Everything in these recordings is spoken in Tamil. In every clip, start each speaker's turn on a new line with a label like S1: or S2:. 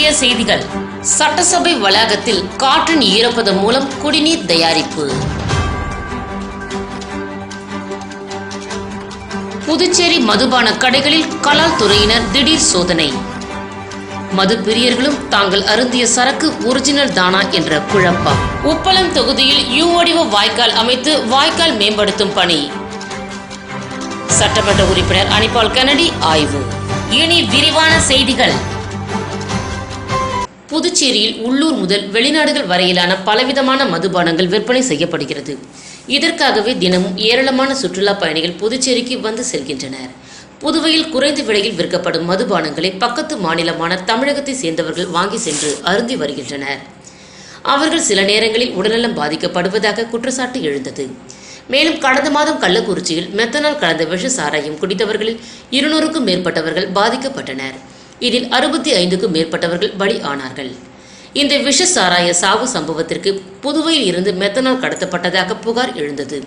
S1: முக்கிய செய்திகள். சட்டசபை வளாகத்தில் காற்றின் ஈரப்பதம் மூலம் குடிநீர் தயாரிப்பு. புதுச்சேரி மதுபான கடைகளில் கலால் துறையினர் திடீர் சோதனை. மது பிரியர்களும் தாங்கள் அருந்திய சரக்கு ஒரிஜினல் தானா என்ற குழப்பம். உப்பளம் தொகுதியில் யூ வடிவ வாய்க்கால் அமைத்து வாய்க்கால் மேம்படுத்தும் பணி. சட்டமன்ற உறுப்பினர் அனிபால் கெனடி ஆய்வு. இனி விரிவான செய்திகள். புதுச்சேரியில் உள்ளூர் முதல் வெளிநாடுகள் வரையிலான பலவிதமான மதுபானங்கள் விற்பனை செய்யப்படுகிறது. இதற்காகவே தினமும் ஏராளமான சுற்றுலா பயணிகள் புதுச்சேரிக்கு வந்து செல்கின்றனர். புதுவையில் குறைந்த விலையில் விற்கப்படும் மதுபானங்களை பக்கத்து மாநிலமான தமிழகத்தை சேர்ந்தவர்கள் வாங்கி சென்று அருந்தி வருகின்றனர். அவர்கள் சில நேரங்களில் உடல்நலம் பாதிக்கப்படுவதாக குற்றச்சாட்டு எழுந்தது. மேலும் கடந்த மாதம் கள்ளக்குறிச்சியில் மெத்தனால் கலந்த விஷ சாராயம் குடித்தவர்களில் இருநூறுக்கும் மேற்பட்டவர்கள் பாதிக்கப்பட்டனர். இதில் அறுபத்தி ஐந்துக்கும் மேற்பட்டவர்கள் பலி ஆனார்கள். இந்த விஷ சாராய சாவு சம்பவத்திற்கு புதுவையில் இருந்து மெத்தனால் கடத்தப்பட்டதாக புகார் எழுந்தது.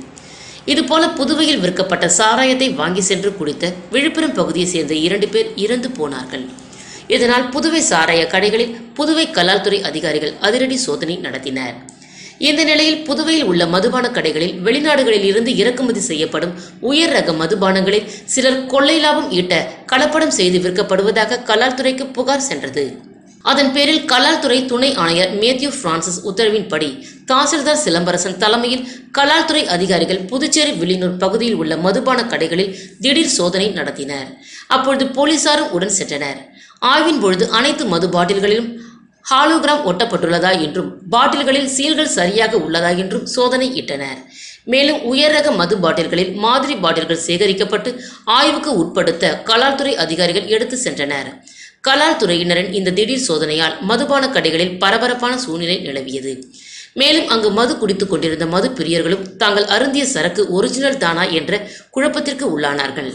S1: இதுபோல புதுவையில் விற்கப்பட்ட சாராயத்தை வாங்கி சென்று குடித்த விழுப்புரம் பகுதியைச் சேர்ந்த இரண்டு பேர் இறந்து போனார்கள். இதனால் புதுவை சாராய கடைகளில் புதுவை கலால்துறை அதிகாரிகள் அதிரடி சோதனை நடத்தினர். இந்த நிலையில் புதுவையில் உள்ள மதுபான கடைகளில் வெளிநாடுகளில் இருந்து இறக்குமதி செய்யப்படும் உயர் ரக மதுபானங்களில் சிலர் கொள்ளை லாபம் ஈட்ட கலப்படம் செய்து விற்கப்படுவதாக கலால்துறைக்கு புகார் சென்றது. அதன் பேரில் கலால்துறை துணை ஆணையர் மேத்யூ பிரான்சிஸ் உத்தரவின்படி தாசில்தார் சிலம்பரசன் தலைமையில் கலால்துறை அதிகாரிகள் புதுச்சேரி வில்லியனூர் பகுதியில் உள்ள மதுபான கடைகளில் திடீர் சோதனை நடத்தினர். அப்பொழுது போலீசாரும் உடன் சென்றனர். ஆய்வின் பொழுது அனைத்து மது பாட்டில்களிலும் ஹாலோகிராம் ஒட்டப்பட்டுள்ளதா என்றும் பாட்டில்களில் சீல்கள் சரியாக உள்ளதா என்றும் சோதனை இட்டனர். மேலும் உயர் ரக மது பாட்டில்களில் மாதிரி பாட்டில்கள் சேகரிக்கப்பட்டு ஆய்வுக்கு உட்படுத்த கலால்துறை அதிகாரிகள் எடுத்து சென்றனர். கலால் துறையினரின் இந்த திடீர் சோதனையால் மதுபான கடைகளில் பரபரப்பான சூழ்நிலை நிலவியது. மேலும் அங்கு மது குடித்துக் கொண்டிருந்த மது பிரியர்களும் தாங்கள் அருந்திய சரக்கு ஒரிஜினல் தானா என்ற குழப்பத்திற்கு உள்ளானார்கள்.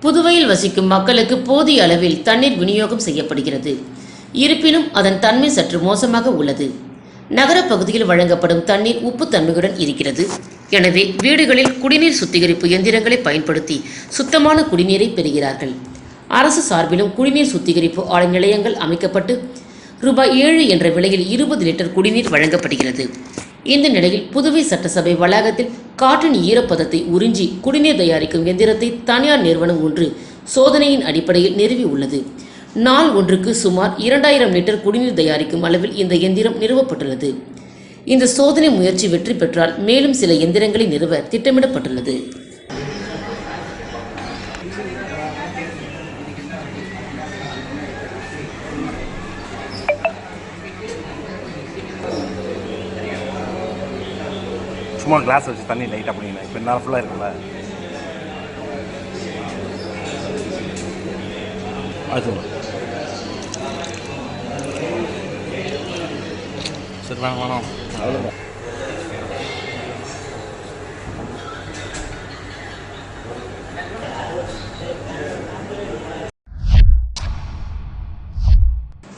S1: புதுவையில் வசிக்கும் மக்களுக்கு போதிய அளவில் தண்ணீர் விநியோகம் செய்யப்படுகிறது. இருப்பினும் அதன் தன்மை சற்று மோசமாக உள்ளது. நகரப் பகுதியில் வழங்கப்படும் தண்ணீர் உப்புத்தன்மையுடன் இருக்கிறது. எனவே வீடுகளில் குடிநீர் சுத்திகரிப்பு எந்திரங்களை பயன்படுத்தி சுத்தமான குடிநீரை பெறுகிறார்கள். அரசு சார்பிலும் குடிநீர் சுத்திகரிப்பு ஆலை நிலையங்கள் அமைக்கப்பட்டு ரூபாய் ஏழு என்ற விலையில் இருபது லிட்டர் குடிநீர் வழங்கப்படுகிறது. இந்த நிலையில் புதுவை சட்டசபை வளாகத்தில் காற்றின் ஈரப்பதத்தை உறிஞ்சி குடிநீர் தயாரிக்கும் எந்திரத்தை தனியார் நிறுவனம் ஒன்று சோதனையின் அடிப்படையில் நிறுவி உள்ளது. நாள் ஒன்றுக்கு சுமார் இரண்டாயிரம் லிட்டர் குடிநீர் தயாரிக்கும் அளவில் இந்த எந்திரம் நிறுவப்பட்டுள்ளது. இந்த சோதனை முயற்சி வெற்றி பெற்றால் மேலும் சில எந்திரங்களை நிறுவ திட்டமிடப்பட்டுள்ளது.
S2: சும்மா கிளாஸ் வச்சு தண்ணி லைட்டாக பிடிக்கணும் இப்போ நேரம் ஃபுல்லாக இருக்குல்ல அது சரி வேணாம் வேணாம் அவ்வளோதான்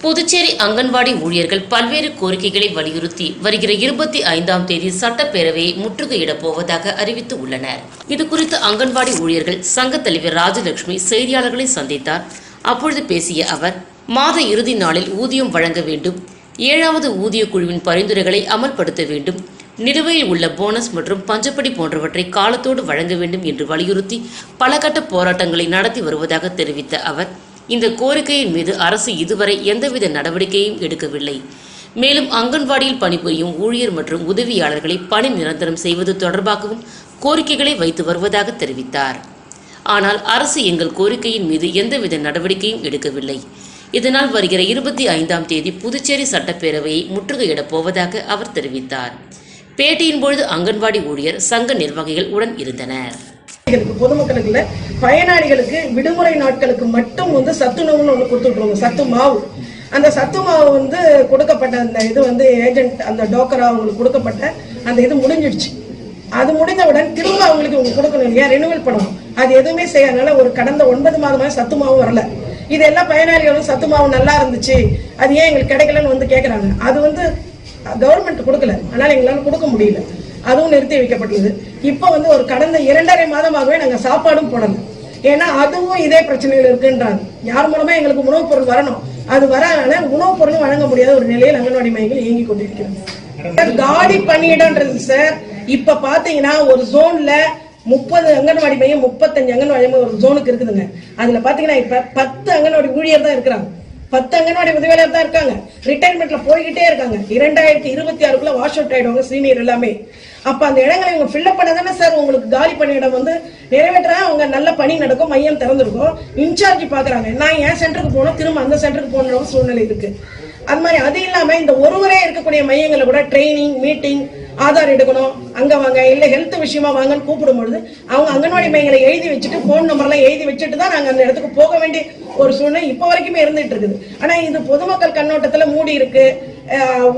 S1: புதுச்சேரி அங்கன்வாடி ஊழியர்கள் பல்வேறு கோரிக்கைகளை வலியுறுத்தி வருகிற இருபத்தி ஐந்தாம் தேதி சட்டப்பேரவையை முற்றுகையிடப் போவதாக அறிவித்து உள்ளனர் இது குறித்து அங்கன்வாடி ஊழியர்கள் சங்க தலைவர் ராஜலட்சுமி செய்தியாளர்களை சந்தித்தார். அப்பொழுது பேசிய அவர் மாத இறுதி நாளில் ஊதியம் வழங்க வேண்டும் ஏழாவது ஊதிய குழுவின் பரிந்துரைகளை அமல்படுத்த வேண்டும் நிலுவையில் உள்ள போனஸ் மற்றும் பஞ்சப்படி போன்றவற்றை காலத்தோடு வழங்க வேண்டும் என்று வலியுறுத்தி பல கட்ட போராட்டங்களை நடத்தி வருவதாக தெரிவித்த அவர் இந்த கோரிக்கையின் மீது அரசு இதுவரை எந்தவித நடவடிக்கையும் எடுக்கவில்லை. மேலும் அங்கன்வாடியில் பணிபுரியும் ஊழியர் மற்றும் உதவியாளர்களை பணி நிரந்தரம் செய்வது தொடர்பாகவும் கோரிக்கைகளை வைத்து வருவதாக தெரிவித்தார். ஆனால் அரசு எங்கள் கோரிக்கையின் மீது எந்தவித நடவடிக்கையும் எடுக்கவில்லை. இதனால் வருகிற இருபத்தி ஐந்தாம் தேதி புதுச்சேரி சட்டப்பேரவையை முற்றுகையிடப் போவதாக அவர் தெரிவித்தார். பேட்டியின் பொழுது அங்கன்வாடி ஊழியர் சங்க நிர்வாகிகள் உடன் இருந்தனர்.
S3: பொதுமக்களுக்குல பயனாளிகளுக்கு விடுமுறை நாட்களுக்கு மட்டும் வந்து சத்துணவுன்னு ஒன்று கொடுத்துட்ருவோங்க சத்து மாவு. அந்த சத்து மாவு வந்து கொடுக்கப்பட்ட அந்த இது வந்து ஏஜென்ட் அந்த டோக்கரா அவங்களுக்கு கொடுக்கப்பட்ட அந்த இது முடிஞ்சிடுச்சு. அது முடிந்தவுடன் திரும்ப அவங்களுக்கு இவங்க கொடுக்கணும் இல்லையா? ரெனுவல் பண்ணணும். அது எதுவுமே செய்யறதுனால ஒரு கடந்த ஒன்பது மாதமாக சத்து மாவு வரல. இது எல்லா பயனாளிகளும் சத்து மாவு நல்லா இருந்துச்சு. அது ஏன் எங்களுக்கு கிடைக்கலன்னு வந்து கேட்குறாங்க அது வந்து கவர்மெண்ட் கொடுக்கல. அதனால எங்களால் கொடுக்க முடியல. அதுவும் நிறுத்தி வைக்கப்பட்டது இப்போ வந்து ஒரு கடந்த இரண்டரை மாதமாகவே நாங்க சாப்பாடும் போடல. ஏன்னா அதுவும் இதே பிரச்சனைகள் இருக்குன்றாங்க. யார் மூலமா எங்களுக்கு உணவுப் பொருள் வரணும்? அது வராதனால உணவுப் பொருளும் வழங்க முடியாத ஒரு நிலையில் அங்கன்வாடி மையங்கள் இயங்கி கொண்டிருக்கிறது. காலி பணியிடன்றது சார். இப்ப பாத்தீங்கன்னா ஒரு ஜோன்ல முப்பது அங்கன்வாடி மையம் முப்பத்தஞ்சு அங்கன்வாடி மையம் ஒரு ஜோனுக்கு இருக்குதுங்க. அதுல பாத்தீங்கன்னா இப்ப பத்து அங்கன்வாடி ஊழியர் தான் இருக்கிறாங்க. பத்து அங்கன்வாடி உதவியாளர் தான் இருக்காங்க. ரிட்டைர்மெண்ட்ல போய்கிட்டே இருக்காங்க. இரண்டாயிரத்தி இருபத்தி ஆறுக்குள்ள வாஷ் அவுட் ஆயிடுவாங்க சீனியர் எல்லாமே. அப்ப அந்த இடங்களை இவங்க ஃபில்அப் பண்ண தானே சார் உங்களுக்கு காலி பணியிடம் வந்து நிறைவேற்றா அவங்க நல்ல பணி நடக்கும் மையம் திறந்திருக்கும். இன்சார்ஜ் பாக்குறாங்க. நான் என் சென்டருக்கு போகணும் திரும்ப அந்த சென்டருக்கு போன சூழ்நிலை இருக்கு. அது மாதிரி அது இல்லாம இந்த ஒருவரே இருக்கக்கூடிய மையங்களை கூட ட்ரைனிங் மீட்டிங் ஆதார் எடுக்கணும் அங்க வாங்க இல்ல ஹெல்த் விஷயமா வாங்கன்னு கூப்பிடும் பொழுது அவங்க அங்கன்வாடி மையங்களை எழுதி வச்சுட்டு போன் நம்பர்லாம் எழுதி வச்சுட்டு தான் நாங்க அந்த இடத்துக்கு போக வேண்டிய ஒரு சூழ்நிலை இப்ப வரைக்குமே இருந்துட்டு இருக்குது. ஆனா இது பொதுமக்கள் கண்ணோட்டத்துல மூடி இருக்கு.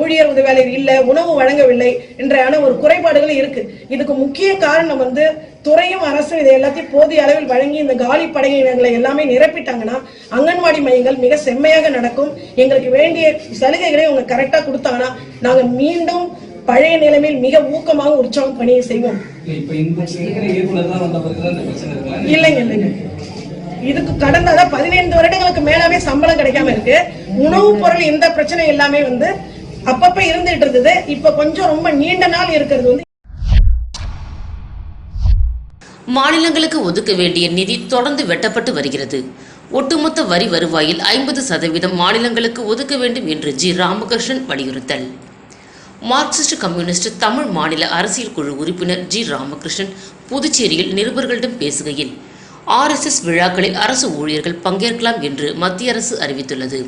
S3: ஊழியர் உதவியாளர் இல்ல உணவு வழங்கவில்லை என்றான ஒரு குறைபாடுகள் இருக்கு. இதுக்கு முக்கிய காரணம் வந்து துறையும் அரசும் இதை எல்லாத்தையும் போதிய அளவில் வழங்கி இந்த காலி படையினங்களை எல்லாமே நிரப்பிட்டாங்கன்னா அங்கன்வாடி மையங்கள் மிக செம்மையாக நடக்கும். எங்களுக்கு வேண்டிய சலுகைகளை அவங்க கரெக்டா கொடுத்தாங்கன்னா நாங்க மீண்டும் பழைய நிலைமையில் மிக ஊக்கமாக உற்சாகம் பணியை செய்வோம். இல்லைங்க இல்லைங்க. இதுக்கு கடந்த பதினைந்து வருடங்களுக்கு மேலாவே சம்பளம் கிடைக்காம இருக்கு. உணவுப் பொருள் இந்த பிரச்சனை எல்லாமே வந்து அப்பப்ப இருந்துட்டு இருந்தது. இப்ப கொஞ்சம் ரொம்ப நீண்ட நாள் இருக்கிறது வந்து
S1: மாநிலங்களுக்கு ஒதுக்க வேண்டிய நிதி தொடர்ந்து வெட்டப்பட்டு வருகிறது. ஒட்டுமொத்த வரி வருவாயில் ஐம்பது சதவீதம் மாநிலங்களுக்கு ஒதுக்க வேண்டும் என்று ஜி. ராமகிருஷ்ணன் வலியுறுத்தல். மார்க்சிஸ்ட் கம்யூனிஸ்ட் தமிழ் மாநில அரசியல் குழு உறுப்பினர் ஜி. ராமகிருஷ்ணன் புதுச்சேரியில் நிருபர்களிடம் பேசுகையில் ஆர்எஸ்எஸ் விழாக்களில் அரசு ஊழியர்கள் பங்கேற்கலாம் என்று மத்திய அரசு அறிவித்துள்ளது.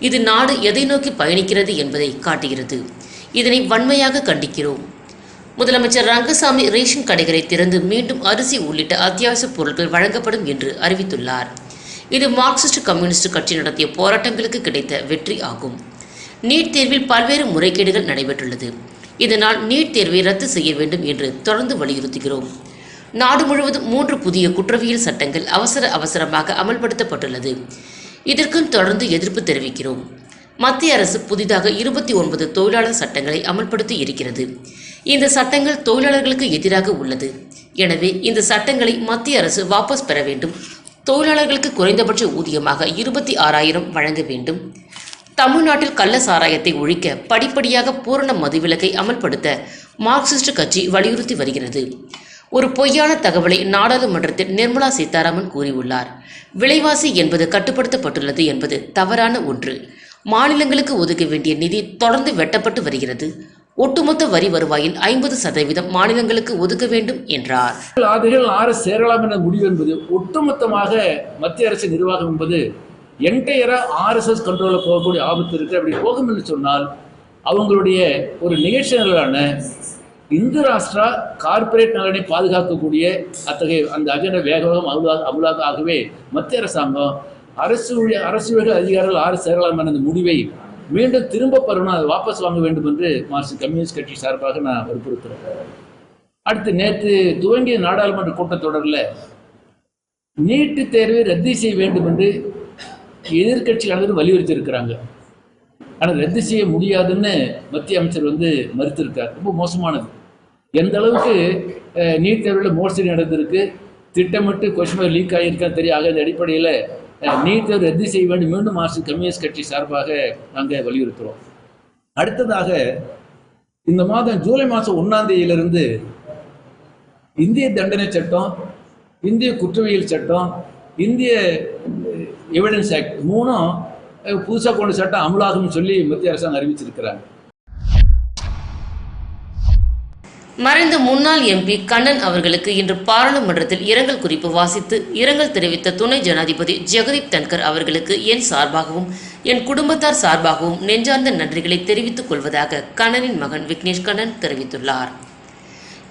S1: இது நாடு எதை நோக்கி பயணிக்கிறது என்பதை காட்டுகிறது. இதனை வன்மையாக கண்டிக்கிறோம். முதலமைச்சர் ரங்கசாமி ரேஷன் கடைகளை திறந்து மீண்டும் அரிசி உள்ளிட்ட அத்தியாவசிய பொருட்கள் வழங்கப்படும் என்று அறிவித்துள்ளார். இது மார்க்சிஸ்ட் கம்யூனிஸ்ட் கட்சி நடத்திய போராட்டங்களுக்கு கிடைத்த வெற்றி ஆகும். நீட் தேர்வில் பல்வேறு முறைகேடுகள் நடைபெற்றுள்ளது. இதனால் நீட் தேர்வை ரத்து செய்ய வேண்டும் என்று தொடர்ந்து வலியுறுத்துகிறோம். நாடு முழுவதும் மூன்று புதிய குற்றவியல் சட்டங்கள் அவசர அவசரமாக அமல்படுத்தப்பட்டுள்ளது. இதற்கும் தொடர்ந்து எதிர்ப்பு தெரிவிக்கிறோம். மத்திய அரசு புதிதாக இருபத்தி ஒன்பது தொழிலாளர் சட்டங்களை அமல்படுத்தி இருக்கிறது. இந்த சட்டங்கள் தொழிலாளர்களுக்கு எதிராக உள்ளது. எனவே இந்த சட்டங்களை மத்திய அரசு வாபஸ் பெற வேண்டும். தொழிலாளர்களுக்கு குறைந்தபட்ச ஊதியமாக இருபத்தி ஆறாயிரம் வழங்க வேண்டும். தமிழ்நாட்டில் கள்ள சாராயத்தை ஒழிக்க படிப்படியாக பூரண மதுவிலக்கை அமல்படுத்த மார்க்சிஸ்ட் கட்சி வலியுறுத்தி வருகிறது. ஒரு பொய்யான தகவலை நாடாளுமன்றத்தில் நிர்மலா சீதாராமன் கூறியுள்ளார். விலைவாசி என்பது கட்டுப்படுத்தப்பட்டுள்ளது என்பது தவறான ஒன்று. மாநிலங்களுக்கு ஒதுக்க வேண்டிய நிதி தொடர்ந்து வெட்டப்பட்டு வருகிறது. ஒட்டுமொத்த வரி வருவாயில் ஐம்பது சதவீதம் மாநிலங்களுக்கு ஒதுக்க வேண்டும் என்றார்.
S4: ஆதிகள் ஆறு சேரலாம் என முடிவு என்பது ஒட்டுமொத்தமாக மத்திய அரசு நிர்வாகம் என்பது என்டையரா ஆர்எஸ்எஸ் கண்ட்ரோலில் போகக்கூடிய ஆபத்து இருக்கு. அப்படி போகும் என்று சொன்னால் அவங்களுடைய ஒரு நிகழ்ச்சிகளான இந்து ராஷ்டிரா கார்ப்பரேட் நலனை பாதுகாக்கக்கூடிய அத்தகைய அந்த அஜெண்டா வேகமாக அமலாக அமலாக ஆகவே மத்திய அரசாங்கம் அரசு அரசு அதிகாரிகள் ஆறு சேரலாம் என்ற அந்த முடிவை மீண்டும் திரும்ப பெறணும் அதை வாபஸ் வாங்க வேண்டும் என்று மார்க்சிஸ்ட் கம்யூனிஸ்ட் கட்சி சார்பாக நான் வற்புறுத்துறேன். அடுத்து நேற்று துவங்கிய நாடாளுமன்ற கூட்டத்தொடரில் நீட்டு தேர்வை ரத்து செய்ய வேண்டும் என்று எதிர்க்கட்சியாளர்கள் வலியுறுத்தியிருக்கிறாங்க. ஆனால் ரத்து செய்ய முடியாதுன்னு மத்திய அமைச்சர் வந்து மறுத்திருக்கார். ரொம்ப மோசமானது. எந்த அளவுக்கு நீட் தேர்வில் மோசடி நடந்திருக்கு திட்டமிட்டு கொஸ்டின் லீக் ஆகியிருக்கான்னு தெரியாது அடிப்படையில் நீட் தேர்வு ரத்து செய்ய வேண்டும் மீண்டும் மார்க்சிஸ்ட் கம்யூனிஸ்ட் கட்சி சார்பாக நாங்கள் வலியுறுத்துகிறோம் அடுத்ததாக இந்த மாதம் ஜூலை மாதம் ஒன்றாம் தேதியிலிருந்து இந்திய தண்டனை சட்டம் இந்திய குற்றவியல் சட்டம் இந்திய எவிடன்ஸ் ஆக்ட் மூணும் புதுசாக கொண்ட சட்டம் அமலாகும்னு சொல்லி மத்திய அரசாங்கம் அறிவிச்சிருக்கிறாங்க.
S1: மறைந்த முன்னாள் எம்பி கண்ணன் அவர்களுக்கு இன்று பாராளுமன்றத்தில் இரங்கல் குறிப்பு வாசித்து இரங்கல் தெரிவித்த துணை ஜனாதிபதி ஜெகதீப் தன்கர் அவர்களுக்கு என் சார்பாகவும் என் குடும்பத்தார் சார்பாகவும் நெஞ்சார்ந்த நன்றிகளை தெரிவித்துக் கொள்வதாக கண்ணனின் மகன் விக்னேஷ் கண்ணன் தெரிவித்துள்ளார்.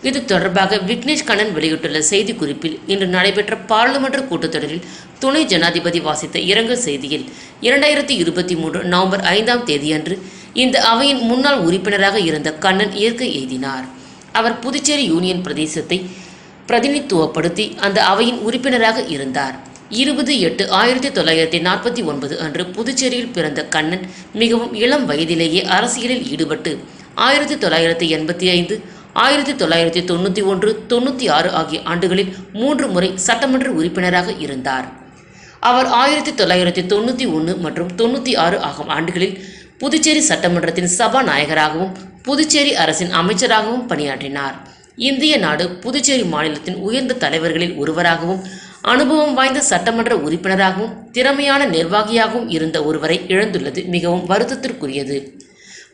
S1: இது தொடர்பாக விக்னேஷ் கண்ணன் வெளியிட்டுள்ள செய்திக்குறிப்பில் இன்று நடைபெற்ற பாராளுமன்ற கூட்டத்தொடரில் துணை ஜனாதிபதி வாசித்த இரங்கல் செய்தியில் இரண்டாயிரத்தி இருபத்தி மூன்று நவம்பர் ஐந்தாம் தேதியன்று இந்த அவையின் முன்னாள் உறுப்பினராக இருந்த கண்ணன் இயற்கை எய்தினார் அவர் புதுச்சேரி யூனியன் பிரதேசத்தை பிரதிநிதித்துவப்படுத்தி அந்த அவையின் உறுப்பினராக இருந்தார். இருபது எட்டு ஆயிரத்தி தொள்ளாயிரத்தி நாற்பத்தி ஒன்பது அன்று புதுச்சேரியில் பிறந்த கண்ணன் மிகவும் இளம் வயதிலேயே அரசியலில் ஈடுபட்டு ஆயிரத்தி தொள்ளாயிரத்தி எண்பத்தி ஐந்து ஆயிரத்தி தொள்ளாயிரத்தி தொண்ணூற்றி ஒன்று தொண்ணூற்றி ஆறு ஆகிய ஆண்டுகளில் மூன்று முறை சட்டமன்ற உறுப்பினராக இருந்தார். அவர் ஆயிரத்தி தொள்ளாயிரத்தி தொண்ணூற்றி ஒன்று மற்றும் தொண்ணூற்றி ஆறு ஆகும் ஆண்டுகளில் புதுச்சேரி சட்டமன்றத்தின் சபாநாயகராகவும் புதுச்சேரி அரசின் அமைச்சராகவும் பணியாற்றினார். இந்திய நாடு புதுச்சேரி மாநிலத்தின் உயர்ந்த தலைவர்களில் ஒருவராகவும் அனுபவம் வாய்ந்த சட்டமன்ற உறுப்பினராகவும் திறமையான நிர்வாகியாகவும் இருந்த ஒருவரை இழந்துள்ளது மிகவும் வருத்தத்திற்குரியது.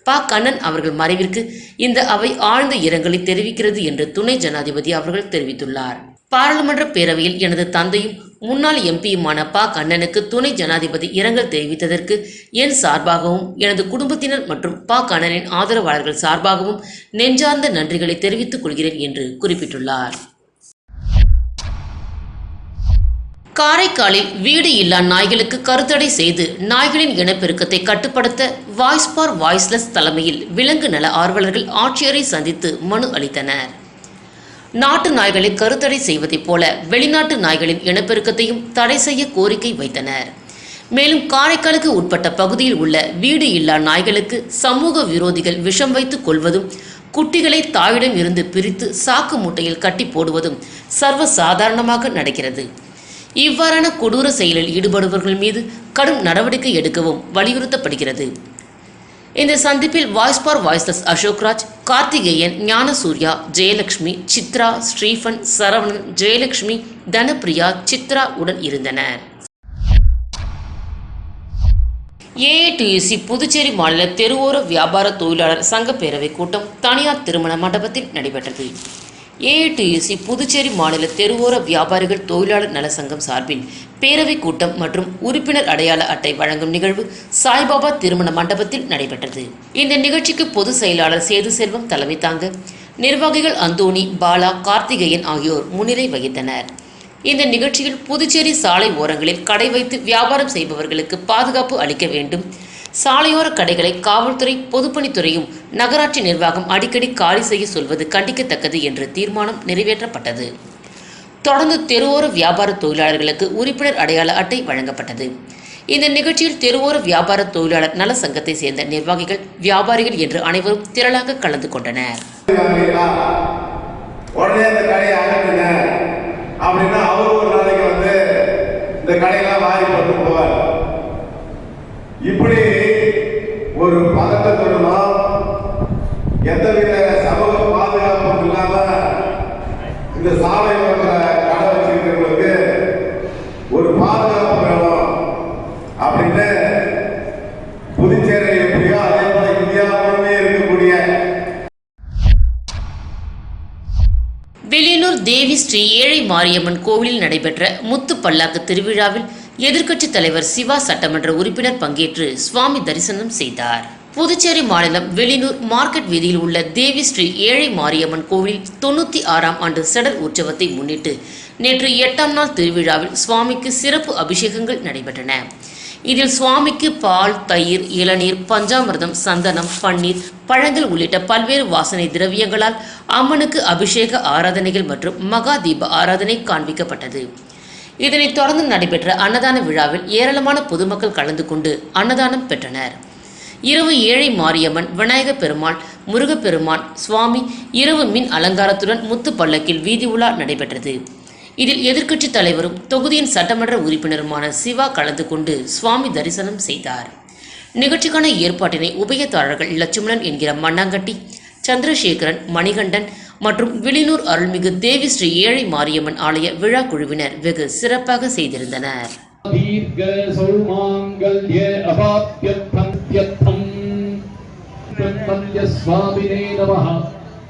S1: ப. கண்ணன் அவர்கள் மறைவிற்கு இந்த அவை ஆழ்ந்த இரங்கலை தெரிவிக்கிறது என்று துணை ஜனாதிபதி அவர்கள் தெரிவித்துள்ளார். பாராளுமன்ற பேரவையில் எனது தந்தையும் முன்னாள் எம்பியுமான ப. கண்ணனுக்கு துணை ஜனாதிபதி இரங்கல் தெரிவித்ததற்கு என் சார்பாகவும் எனது குடும்பத்தினர் மற்றும் ப. கண்ணனின் ஆதரவாளர்கள் சார்பாகவும் நெஞ்சார்ந்த நன்றிகளை தெரிவித்துக் கொள்கிறேன் என்று குறிப்பிட்டுள்ளார். காரைக்காலில் வீடு இல்லா நாய்களுக்கு கருத்தடை செய்து நாய்களின் இனப்பெருக்கத்தை கட்டுப்படுத்த வாய்ஸ் ஃபார் வாய்ஸ்லெஸ் தலைமையில் விலங்கு நல ஆர்வலர்கள் ஆட்சியரை சந்தித்து மனு அளித்தனர். நாட்டு நாய்களை கருத்தடை செய்வதைப் போல வெளிநாட்டு நாய்களின் இனப்பெருக்கத்தையும் தடை செய்ய கோரிக்கை வைத்தனர். மேலும் காரைக்காலுக்கு உட்பட்ட பகுதியில் உள்ள வீடு இல்லா நாய்களுக்கு சமூக விரோதிகள் விஷம் வைத்து கொள்வதும் குட்டிகளை தாயிடம் இருந்து பிரித்து சாக்கு மூட்டையில் கட்டி போடுவதும் சர்வ சாதாரணமாக நடக்கிறது. இவ்வாறான கொடூர செயலில் ஈடுபடுபவர்கள் மீது கடும் நடவடிக்கை எடுக்கவும் வலியுறுத்தப்படுகிறது. இந்த சந்திப்பில் voice for voices Ashokraj Karthikeyan Gnanasurya Jayalakshmi Chitra ஸ்ரீஃபன் Saravanan Jayalakshmi Dhanapriya Chitra உடன் இருந்தனர். ஏஏடியூசி புதுச்சேரி மாநில தெருவோர வியாபார தொழிலாளர் சங்க பேரவை கூட்டம் தனியார் திருமண மண்டபத்தில் நடைபெற்றது. ஏஐடியூசி புதுச்சேரி மாநில தெருவோர வியாபாரிகள் தொழிலாளர் நல சங்கம் சார்பில் பேரவை கூட்டம் மற்றும் உறுப்பினர் அடையாள அட்டை வழங்கும் நிகழ்வு சாய்பாபா திருமண மண்டபத்தில் நடைபெற்றது. இந்த நிகழ்ச்சிக்கு பொதுச் செயலாளர் சேது செல்வம் தலைமை தாங்க நிர்வாகிகள் அந்தோணி பாலா கார்த்திகேயன் ஆகியோர் முன்னிலை வகித்தனர். இந்த நிகழ்ச்சியில் புதுச்சேரி சாலை ஓரங்களில் கடை வைத்து வியாபாரம் செய்பவர்களுக்கு பாதுகாப்பு அளிக்க வேண்டும். சாலையோர கடைகளை காவல்துறை பொதுப்பணித்துறையும் நகராட்சி நிர்வாகம் அடிக்கடி காலி செய்ய சொல்வது கண்டிக்கத்தக்கது என்று தீர்மானம் நிறைவேற்றப்பட்டது. தொடர்ந்து தெருவோர வியாபார தொழிலாளர்களுக்கு உறுப்பினர் அடையாள அட்டை வழங்கப்பட்டது. இந்த நிகழ்ச்சியில் தெருவோர வியாபார தொழிலாளர் நல சங்கத்தை சேர்ந்த நிர்வாகிகள் வியாபாரிகள் என்று அனைவரும் திரளாக கலந்து கொண்டனர்.
S5: அப்படின்னா ஒரு நாளைக்கு வந்து இந்த கடையெல்லாம் வாரி போட்டு போவார். இப்படி ஒரு பதட்டத்துடனும் எந்தவித சமூக பாதுகாப்பும் இல்லாம இந்த சாலை ஓரத்தில் கடை வச்சிருக்கிறவங்களுக்கு ஒரு பாதுகாப்பு வேணும் அப்படின்னு புதுச்சேரி எப்படியோ அதே போல இந்தியா முழுமே இருக்கக்கூடிய
S1: வெளியனூர் தேவி ஸ்ரீ ஏழை மாரியம்மன் கோவிலில் நடைபெற்ற முத்து பல்லாக்கு திருவிழாவில் எதிர்க்கட்சித் தலைவர் சிவா சட்டமன்ற உறுப்பினர் பங்கேற்று சுவாமி தரிசனம் செய்தார். புதுச்சேரி மாநிலம் வெளிநூர் மார்க்கெட் வீதியில் உள்ள தேவி ஸ்ரீ ஏழை மாரியம்மன் கோவிலில் தொண்ணூத்தி ஆறாம் ஆண்டு செடல் உற்சவத்தை முன்னிட்டு நேற்று எட்டாம் நாள் திருவிழாவில் சுவாமிக்கு சிறப்பு அபிஷேகங்கள் நடைபெற்றன. இதில் சுவாமிக்கு பால் தயிர் இளநீர் பஞ்சாமிர்தம் சந்தனம் பன்னீர் பழங்கள் உள்ளிட்ட பல்வேறு வாசனை திரவியங்களால் அம்மனுக்கு அபிஷேக ஆராதனைகள் மற்றும் மகா தீப ஆராதனை காண்பிக்கப்பட்டது. இதனைத் தொடர்ந்து நடைபெற்ற அன்னதான விழாவில் ஏராளமான பொதுமக்கள் கலந்து கொண்டு அன்னதானம் பெற்றனர். இரவு ஏழை மாரியம்மன் விநாயக பெருமாள் முருகப்பெருமான் சுவாமி இரவு மின் அலங்காரத்துடன் முத்து பல்லக்கில் வீதி உலா நடைபெற்றது. இதில் எதிர்க்கட்சித் தலைவரும் தொகுதியின் சட்டமன்ற உறுப்பினருமான சிவா கலந்து கொண்டு சுவாமி தரிசனம் செய்தார். நிகழ்ச்சிக்கான ஏற்பாட்டினை உபயத்தாளர்கள் லட்சுமணன் என்கிற மண்ணாங்கட்டி சந்திரசேகரன் மணிகண்டன் மற்றும் விளினூர் அருள்மிகு தேவி ஸ்ரீ ஏழை மாரியம்மன் ஆலய விழா குழுவினர் வெகு சிறப்பாக செய்திருந்தனர்.
S6: दीर्घ सौमाङ्गल्ये अवाप्यर्थम् स्वामिने नमः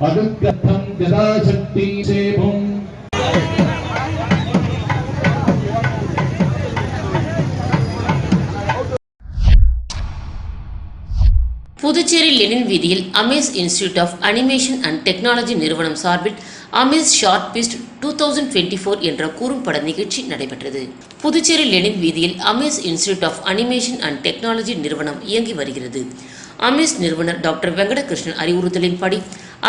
S6: अनुग्रथं यदाशक्ति सेवम्
S1: புதுச்சேரி லெனின் வீதியில் Amaze Institute of Animation and Technology நிறுவனம் சார்பில் Amaze short fest two thousand twenty four என்ற குறும்பட நிகழ்ச்சி நடைபெற்றது. புதுச்சேரி லெனின் வீதியில் Amaze institute of animation and technology நிறுவனம் இயங்கி வருகிறது. அமேஸ் நிறுவனர் டாக்டர் வெங்கடகிருஷ்ணன் அறிவுறுத்தலின்படி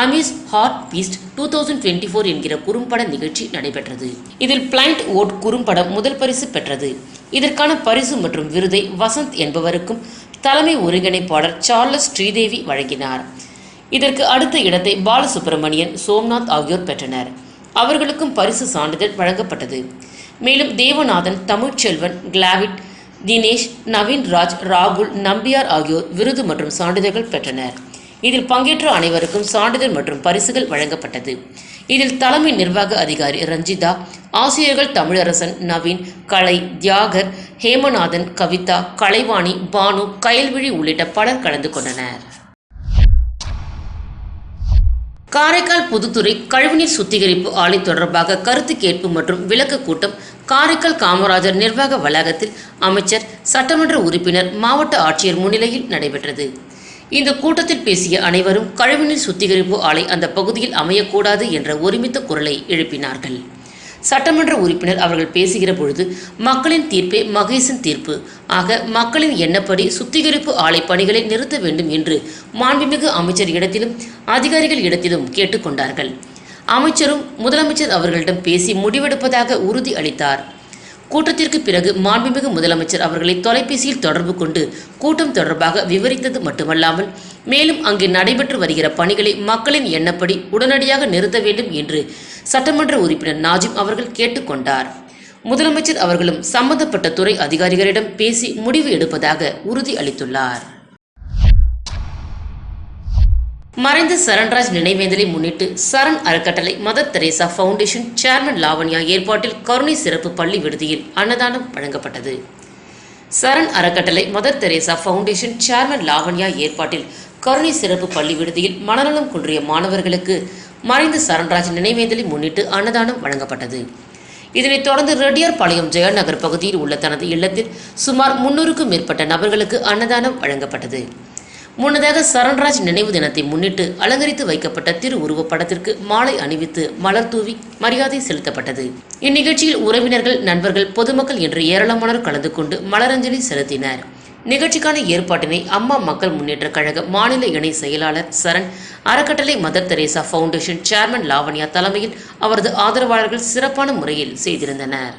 S1: Amaze hot fest two thousand twenty four என்கிற குறும்பட நிகழ்ச்சி நடைபெற்றது. இதில் பிளைண்ட் ஓட் குறும்படம் முதல் பரிசு பெற்றது. இதற்கான பரிசு மற்றும் விருதை வசந்த் என்பவருக்கும் தலைமை ஒருங்கிணைப்பாளர் சார்லஸ் ஸ்ரீதேவி வழங்கினார். இதற்கு அடுத்த இடத்தை பாலசுப்ரமணியன் சோம்நாத் ஆகியோர் பெற்றனர். அவர்களுக்கும் பரிசு சான்றிதழ் வழங்கப்பட்டது. மேலும் தேவநாதன் தமிழ்ச்செல்வன் கிளாவிட் தினேஷ் நவீன் ராஜ் ராகுல் நம்பியார் ஆகியோர் விருது மற்றும் சான்றிதழ்கள் பெற்றனர். இதில் பங்கேற்ற அனைவருக்கும் சான்றிதழ் மற்றும் பரிசுகள் வழங்கப்பட்டது. இதில் தலைமை நிர்வாக அதிகாரி ரஞ்சிதா ஆசிரியர்கள் தமிழரசன் நவீன் கலை தியாகர் ஹேமநாதன் கவிதா கலைவாணி பானு கயல்விழி உள்ளிட்ட பலர் கலந்து கொண்டனர். காரைக்கால் புதுத்துறை கழிவுநீர் சுத்திகரிப்பு ஆலை தொடர்பாக கருத்து கேட்பு மற்றும் விளக்க கூட்டம் காரைக்கால் காமராஜர் நிர்வாக வளாகத்தில் அமைச்சர் சட்டமன்ற உறுப்பினர் மாவட்ட ஆட்சியர் முன்னிலையில் நடைபெற்றது. இந்த கூட்டத்தில் பேசிய அனைவரும் கழிவுநீர் சுத்திகரிப்பு ஆலை அந்த பகுதியில் அமையக்கூடாது என்ற ஒருமித்த குரலை எழுப்பினார்கள். சட்டமன்ற உறுப்பினர் அவர்கள் பேசுகிற பொழுது மக்களின் தீர்ப்பே மகேசன் தீர்ப்பு. ஆக மக்களின் எண்ணப்படி சுத்திகரிப்பு ஆலை பணிகளை நிறுத்த வேண்டும் என்று மாண்புமிகு அமைச்சர் இடத்திலும் அதிகாரிகள் இடத்திலும் கேட்டுக்கொண்டார்கள். அமைச்சரும் முதலமைச்சர் அவர்களிடம் பேசி முடிவெடுப்பதாக உறுதி அளித்தார். கூட்டத்திற்கு பிறகு மாண்புமிகு முதலமைச்சர் அவர்களை தொலைபேசியில் தொடர்பு கொண்டு கூட்டம் தொடர்பாக விவரித்தது மட்டுமல்லாமல் மேலும் அங்கே நடைபெற்று வருகிற பணிகளை மக்களின் எண்ணப்படி உடனடியாக நிறுத்த வேண்டும் என்று சட்டமன்ற உறுப்பினர் நாஜிம் அவர்கள் கேட்டுக்கொண்டார். முதலமைச்சர் அவர்களும் சம்பந்தப்பட்ட துறை அதிகாரிகளிடம் பேசி முடிவு எடுப்பதாக உறுதி அளித்துள்ளார் மறைந்த சரண்ராஜ் நினைவேந்தலை முன்னிட்டு சரண் அறக்கட்டளை mother Teresa foundation chairman Lavanya ஏற்பாட்டில் கருணை சிறப்பு பள்ளி விடுதியில் அன்னதானம் வழங்கப்பட்டது. சரண் அறக்கட்டளை mother Teresa foundation chairman Lavanya ஏற்பாட்டில் கருணை சிறப்பு பள்ளி விடுதியில் மனநலம் குன்றிய மாணவர்களுக்கு மறைந்த சரண்ராஜ் நினைவேந்தலை முன்னிட்டு அன்னதானம் வழங்கப்பட்டது. இதனைத் தொடர்ந்து ரெட்டியார்பாளையம் ஜெயநகர் பகுதியில் உள்ள தனது இல்லத்தில் சுமார் முன்னூறுக்கும் மேற்பட்ட நபர்களுக்கு அன்னதானம் வழங்கப்பட்டது. முன்னதாக சரண்ராஜ் நினைவு தினத்தை முன்னிட்டு அலங்கரித்து வைக்கப்பட்ட திருவுருவப் படத்திற்கு மாலை அணிவித்து மலர் தூவி மரியாதை செலுத்தப்பட்டது. இந்நிகழ்ச்சியில் உறவினர்கள் நண்பர்கள் பொதுமக்கள் என்று ஏராளமானோர் கலந்து கொண்டு மலரஞ்சலி செலுத்தினர். நிகழ்ச்சிக்கான ஏற்பாட்டினை அம்மா மக்கள் முன்னேற்ற கழக மாநில இணை செயலாளர் சரண் அறக்கட்டளை mother Teresa foundation chairman Lavanya தலைமையில் அவரது ஆதரவாளர்கள் சிறப்பான முறையில் செய்திருந்தனர்.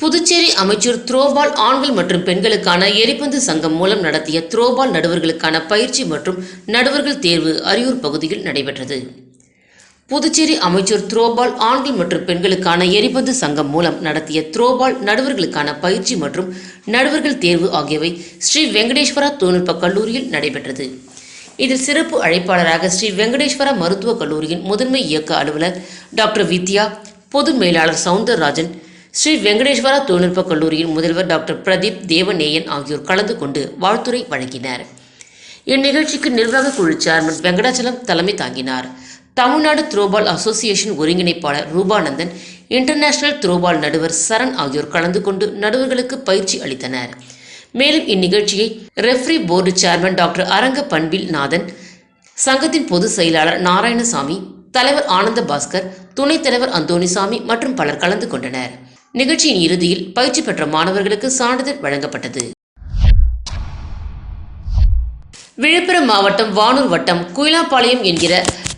S1: புதுச்சேரி அமைச்சர் த்ரோபால் ஆண்கள் மற்றும் பெண்களுக்கான எரிபந்து சங்கம் மூலம் நடத்திய த்ரோபால் நடுவர்களுக்கான பயிற்சி மற்றும் நடுவர்கள் தேர்வு அரியூர் பகுதியில் நடைபெற்றது. புதுச்சேரி அமைச்சர் த்ரோபால் ஆண்கள் மற்றும் பெண்களுக்கான எரிபந்து சங்கம் மூலம் நடத்திய த்ரோபால் நடுவர்களுக்கான பயிற்சி மற்றும் நடுவர்கள் தேர்வு ஆகியவை ஸ்ரீ வெங்கடேஸ்வரா தொழில்நுட்ப கல்லூரியில் நடைபெற்றது. இதில் சிறப்பு அழைப்பாளராக ஸ்ரீ வெங்கடேஸ்வரா மருத்துவக் கல்லூரியின் முதன்மை இயக்க அலுவலர் டாக்டர் வித்யா பொது மேலாளர் சவுந்தரராஜன் ஸ்ரீ வெங்கடேஸ்வரா தொழில்நுட்ப கல்லூரியின் முதல்வர் டாக்டர் பிரதீப் தேவநேயன் ஆகியோர் கலந்து கொண்டு வாழ்த்துரை வழங்கினர். இந்நிகழ்ச்சிக்கு நிர்வாக குழு சேர்மன் வெங்கடாச்சலம் தலைமை தாங்கினார். தமிழ்நாடு த்ரோபால் அசோசியேஷன் ஒருங்கிணைப்பாளர் ரூபானந்தன் இன்டர்நேஷனல் த்ரோபால் நடுவர் சரண் ஆகியோர் கலந்து கொண்டு நடுவர்களுக்கு பயிற்சி அளித்தனர். மேலும் இந்நிகழ்ச்சியை referee board chairman doctor Aranga பண்பில் நாதன் சங்கத்தின் பொதுச் செயலாளர் நாராயணசாமி தலைவர் ஆனந்த பாஸ்கர் துணைத் தலைவர் அந்தோணிசாமி மற்றும் பலர் கலந்து கொண்டனர். நிகழ்ச்சியின் இறுதியில் பயிற்சி பெற்ற மாணவர்களுக்கு சான்றிதழ் வழங்கப்பட்டது. விழுப்புரம் மாவட்டம் வானூர் வட்டம் குயிலாப்பாளையம் என்கிற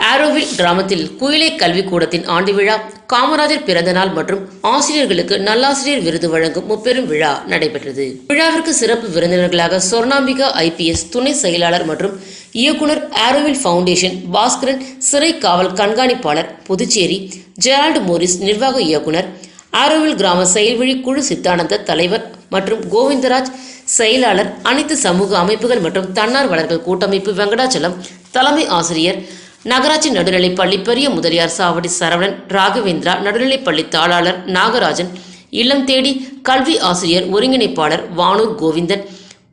S1: ஆரோவில் கிராமத்தில் குயிலை கல்விக்கூடத்தின் ஆண்டு விழா காமராஜர் பிறந்தநாள் மற்றும் ஆசிரியர்களுக்கு நல்லாசிரியர் விருது வழங்கும் முப்பெரும் விழா நடைபெற்றது. விழாவிற்கு சிறப்பு விருந்தினர்களாக சொர்ணாம்பிகா ஐபிஎஸ் துணை செயலாளர் மற்றும் இயக்குனர் ஆரோவில் ஃபவுண்டேஷன் பாஸ்கரன் சிறை காவல் கண்காணிப்பாளர் புதுச்சேரி ஜெரால்டு மோரிஸ் நிர்வாக இயக்குனர் ஆரோவில் கிராம செயல்வழி குழு சித்தானந்த தலைவர் மற்றும் கோவிந்தராஜ் செயலாளர் அனைத்து சமூக அமைப்புகள் மற்றும் தன்னார்வலர்கள் கூட்டமைப்பு வெங்கடாச்சலம் தலைமை ஆசிரியர் நகராட்சி நடுநிலைப்பள்ளி பெரிய முதலியார் சாவடி சரவணன் ராகவேந்திரா நடுநிலைப்பள்ளி தாளாளர் நாகராஜன் இல்லம் தேடி கல்வி ஆசிரியர் ஒருங்கிணைப்பாளர் வானூர் கோவிந்தன்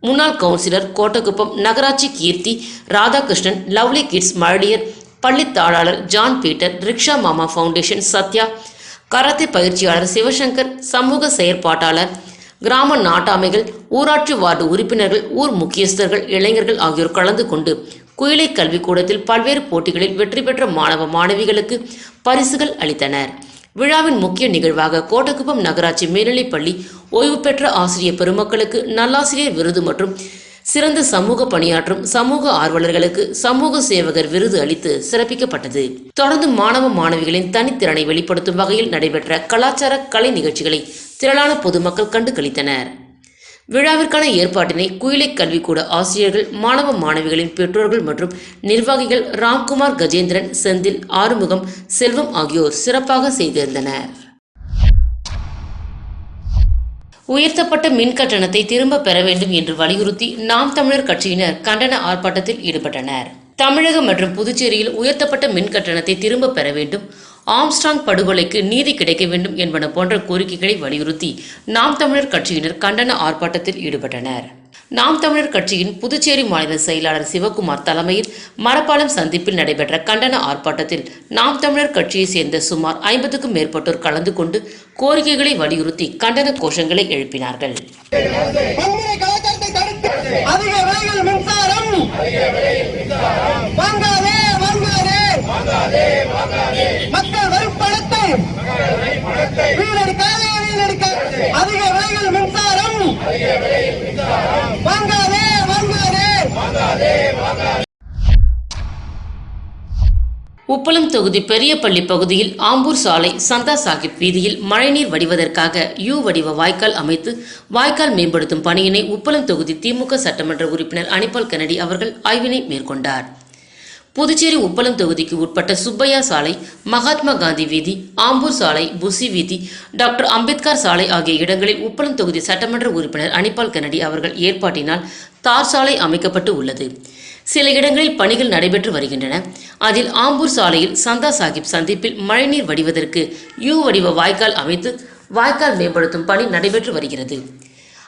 S1: முன்னாள் கவுன்சிலர் கோட்டக்குப்பம் நகராட்சி கீர்த்தி ராதாகிருஷ்ணன் லவ்லி கிட்ஸ் மழலியர் பள்ளி தாளாளர் John Peter rickshaw Mama foundation Sathya karate பயிற்சியாளர் சிவசங்கர் சமூக செயற்பாட்டாளர் கிராம நாட்டாமைகள் ஊராட்சி வார்டு உறுப்பினர்கள் ஊர் முக்கியஸ்தர்கள் இளைஞர்கள் ஆகியோர் கலந்து கொண்டு குயிலை கல்விக்கூடத்தில் பல்வேறு போட்டிகளில் வெற்றி பெற்ற மாணவ மாணவிகளுக்கு பரிசுகள் அளித்தனர். விழாவின் முக்கிய நிகழ்வாக கோட்டக்குப்பம் நகராட்சி மேல்நிலைப்பள்ளி ஓய்வு பெற்ற ஆசிரியர் பெருமக்களுக்கு நல்லாசிரியர் விருது மற்றும் சிறந்த சமூக பணியாற்றும் சமூக ஆர்வலர்களுக்கு சமூக சேவகர் விருது அளித்து சிறப்பிக்கப்பட்டது. தொடர்ந்து மாணவ மாணவிகளின் தனித்திறனை வெளிப்படுத்தும் வகையில் நடைபெற்ற கலாச்சார கலை நிகழ்ச்சிகளை திரளான பொதுமக்கள் கண்டு களித்தனர். விழாவிற்கான ஏற்பாட்டினை குயிலை கல்விக்கூட ஆசிரியர்கள் மாணவ மாணவிகளின் பெற்றோர்கள் மற்றும் நிர்வாகிகள் ராம்குமார் கஜேந்திரன் செந்தில் ஆறுமுகம் செல்வம் ஆகியோர் சிறப்பாக செய்திருந்தனர். உயர்த்தப்பட்ட மின் கட்டணத்தை திரும்ப பெற வேண்டும் என்று வலியுறுத்தி நாம் தமிழர் கட்சியினர் கண்டன ஆர்ப்பாட்டத்தில் ஈடுபட்டனர். தமிழகம் மற்றும் புதுச்சேரியில் உயர்த்தப்பட்ட மின் கட்டணத்தை திரும்ப பெற வேண்டும் ஆம்ஸ்ட்ராங் படுகொலைக்கு நீதி கிடைக்க வேண்டும் என்பன போன்ற கோரிக்கைகளை வலியுறுத்தி நாம் தமிழர் கட்சியினர் கண்டன ஆர்ப்பாட்டத்தில் ஈடுபட்டனர். நாம் தமிழர் கட்சியின் புதுச்சேரி மாநில செயலாளர் சிவகுமார் தலைமையில் மரப்பாலம் சந்திப்பில் நடைபெற்ற கண்டன ஆர்ப்பாட்டத்தில் நாம் தமிழர் கட்சியைச் சேர்ந்த சுமார் ஐம்பதுக்கும் மேற்பட்டோர் கலந்து கொண்டு கோரிக்கைகளை வலியுறுத்தி கண்டன கோஷங்களை எழுப்பினார்கள்.
S7: மக்கள் அதிக விலைகள் மின்சாரம். வாங்காதே வாங்காதே.
S1: உப்பளம் தொகுதி பெரியபள்ளி பகுதியில் ஆம்பூர் சாலை சந்தா சாஹிப் வீதியில் மழைநீர் வடிவதற்காக யூ வடிவ வாய்க்கால் அமைத்து வாய்க்கால் மேம்படுத்தும் பணியினை உப்பளம் தொகுதி திமுக சட்டமன்ற உறுப்பினர் அனிபால் கெனடி அவர்கள் ஆய்வினை மேற்கொண்டார். புதுச்சேரி உப்பளம் தொகுதிக்கு உட்பட்ட சுப்பையா சாலை மகாத்மா காந்தி வீதி ஆம்பூர் சாலை புசி வீதி டாக்டர் அம்பேத்கர் சாலை ஆகிய இடங்களில் உப்பளம் தொகுதி சட்டமன்ற உறுப்பினர் அனிபால் கெனடி அவர்கள் ஏற்பாட்டினால் தார் சாலை அமைக்கப்பட்டு உள்ளது. சில இடங்களில் பணிகள் நடைபெற்று வருகின்றன. அதில் ஆம்பூர் சாலையில் சந்தா சாஹிப் சந்திப்பில் மழைநீர் வடிவதற்கு யூ வடிவ வாய்க்கால் அமைத்து வாய்க்கால் மேம்படுத்தும் பணி நடைபெற்று வருகிறது.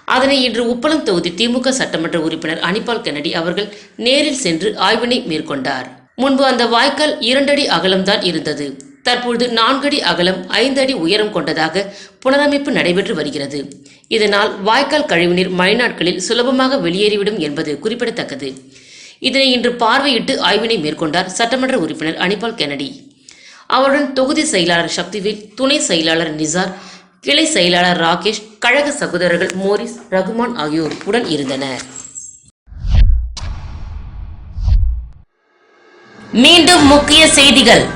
S1: அதனை இன்று உப்பளம் தொகுதி திமுக சட்டமன்ற உறுப்பினர் அனிபால் கென்னடி அவர்கள் நேரில் சென்று ஆய்வினை மேற்கொண்டார். முன்பு அந்த வாய்க்கால் இரண்டடி அகலம்தான் இருந்தது. தற்பொழுது நான்கடி அகலம் ஐந்தடி உயரம் கொண்டதாக புனரமைப்பு நடைபெற்று வருகிறது. இதனால் வாய்க்கால் கழிவுநீர் மழைநாட்களில் சுலபமாக வெளியேறிவிடும் என்பது குறிப்பிடத்தக்கது. இதனை இன்று பார்வையிட்டு ஆய்வினை மேற்கொண்டார் சட்டமன்ற உறுப்பினர் அனிபால் கெனடி அவருடன் தொகுதி செயலாளர் சக்திவேல் துணை செயலாளர் நிசார் கிளை செயலாளர் ராகேஷ் கழக சகோதரர்கள் மோரிஸ் ரகுமான் ஆகியோர் உடன் இருந்தனர். மீண்டும் முக்கிய செய்திகள்.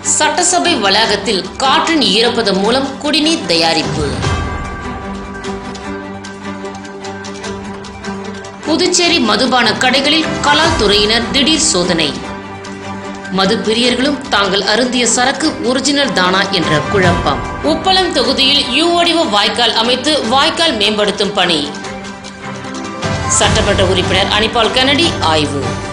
S1: சட்டசபை வளாகத்தில் காற்றின் ஈரப்பதம் மூலம் குடிநீர் தயாரிப்பு. புதுச்சேரி மதுபான கடைகளில் கலால் துறையினர் திடீர் சோதனை. மது பிரியர்களும் தாங்கள் அருந்திய சரக்கு ஒரிஜினல் தானா என்ற குழப்பம். உப்பளம் தொகுதியில் யூ வடிவ வாய்க்கால் அமைத்து வாய்க்கால் மேம்படுத்தும் பணி. சட்டமன்ற உறுப்பினர் அனிபால் கெனடி ஆய்வு.